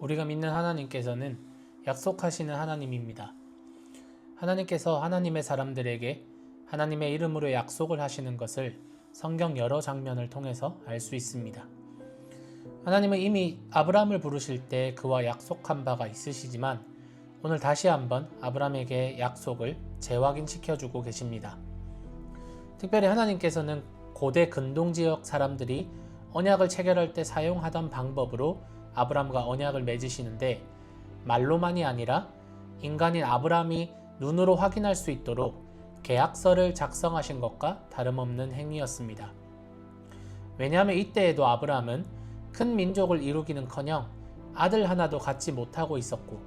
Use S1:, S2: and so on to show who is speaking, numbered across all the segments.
S1: 우리가 믿는 하나님께서는 약속하시는 하나님입니다. 하나님께서 하나님의 사람들에게 하나님의 이름으로 약속을 하시는 것을 성경 여러 장면을 통해서 알 수 있습니다. 하나님은 이미 아브라함을 부르실 때 그와 약속한 바가 있으시지만 오늘 다시 한번 아브라함에게 약속을 재확인시켜 주고 계십니다. 특별히 하나님께서는 고대 근동 지역 사람들이 언약을 체결할 때 사용하던 방법으로 아브라함과 언약을 맺으시는데 말로만이 아니라 인간인 아브라함이 눈으로 확인할 수 있도록 계약서를 작성하신 것과 다름없는 행위였습니다. 왜냐하면 이때에도 아브라함은 큰 민족을 이루기는커녕 아들 하나도 갖지 못하고 있었고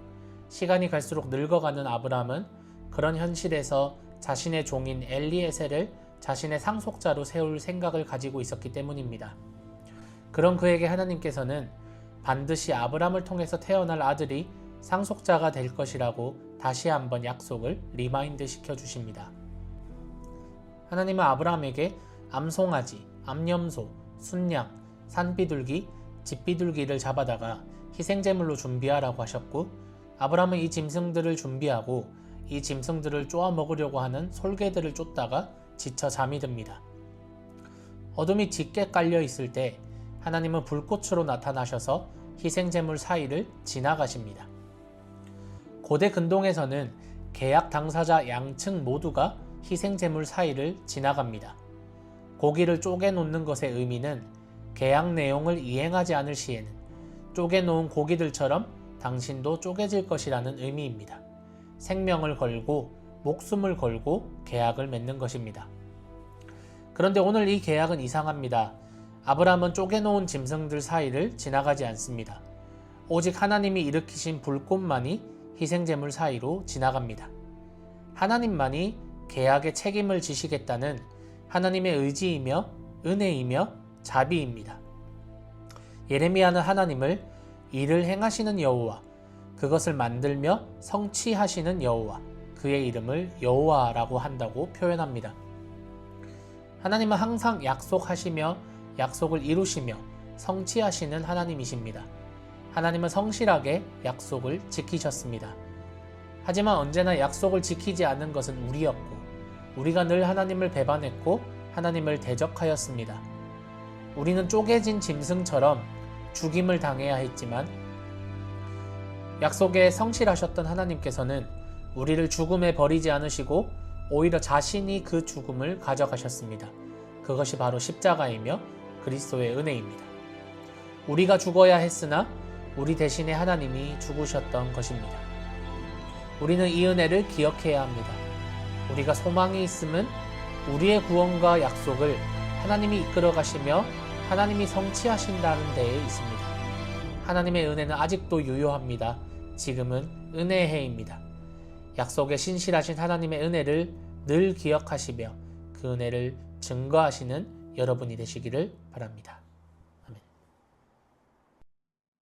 S1: 시간이 갈수록 늙어가는 아브라함은 그런 현실에서 자신의 종인 엘리에셀을 자신의 상속자로 세울 생각을 가지고 있었기 때문입니다. 그런 그에게 하나님께서는 반드시 아브라함을 통해서 태어날 아들이 상속자가 될 것이라고 다시 한번 약속을 리마인드 시켜 주십니다. 하나님은 아브라함에게 암송아지, 암염소, 순양, 산비둘기, 집비둘기를 잡아다가 희생제물로 준비하라고 하셨고 아브라함은 이 짐승들을 준비하고 이 짐승들을 쪼아 먹으려고 하는 솔개들을 쫓다가 지쳐 잠이 듭니다. 어둠이 짙게 깔려 있을 때 하나님은 불꽃으로 나타나셔서 희생제물 사이를 지나가십니다. 고대 근동에서는 계약 당사자 양측 모두가 희생제물 사이를 지나갑니다. 고기를 쪼개놓는 것의 의미는 계약 내용을 이행하지 않을 시에는 쪼개놓은 고기들처럼 당신도 쪼개질 것이라는 의미입니다. 생명을 걸고 목숨을 걸고 계약을 맺는 것입니다. 그런데 오늘 이 계약은 이상합니다. 아브라함은 쪼개놓은 짐승들 사이를 지나가지 않습니다. 오직 하나님이 일으키신 불꽃만이 희생제물 사이로 지나갑니다. 하나님만이 계약의 책임을 지시겠다는 하나님의 의지이며 은혜이며 자비입니다. 예레미야는 하나님을 일을 행하시는 여호와, 그것을 만들며 성취하시는 여호와, 그의 이름을 여호와라고 한다고 표현합니다. 하나님은 항상 약속하시며 약속을 이루시며 성취하시는 하나님이십니다. 하나님은 성실하게 약속을 지키셨습니다. 하지만 언제나 약속을 지키지 않은 것은 우리였고, 우리가 늘 하나님을 배반했고, 하나님을 대적하였습니다. 우리는 쪼개진 짐승처럼 죽임을 당해야 했지만, 약속에 성실하셨던 하나님께서는 우리를 죽음에 버리지 않으시고, 오히려 자신이 그 죽음을 가져가셨습니다. 그것이 바로 십자가이며 그리스도의 은혜입니다. 우리가 죽어야 했으나 우리 대신에 하나님이 죽으셨던 것입니다. 우리는 이 은혜를 기억해야 합니다. 우리가 소망이 있음은 우리의 구원과 약속을 하나님이 이끌어 가시며 하나님이 성취하신다는 데에 있습니다. 하나님의 은혜는 아직도 유효합니다. 지금은 은혜의 해입니다. 약속에 신실하신 하나님의 은혜를 늘 기억하시며 그 은혜를 증거하시는 여러분이 되시기를 바랍니다.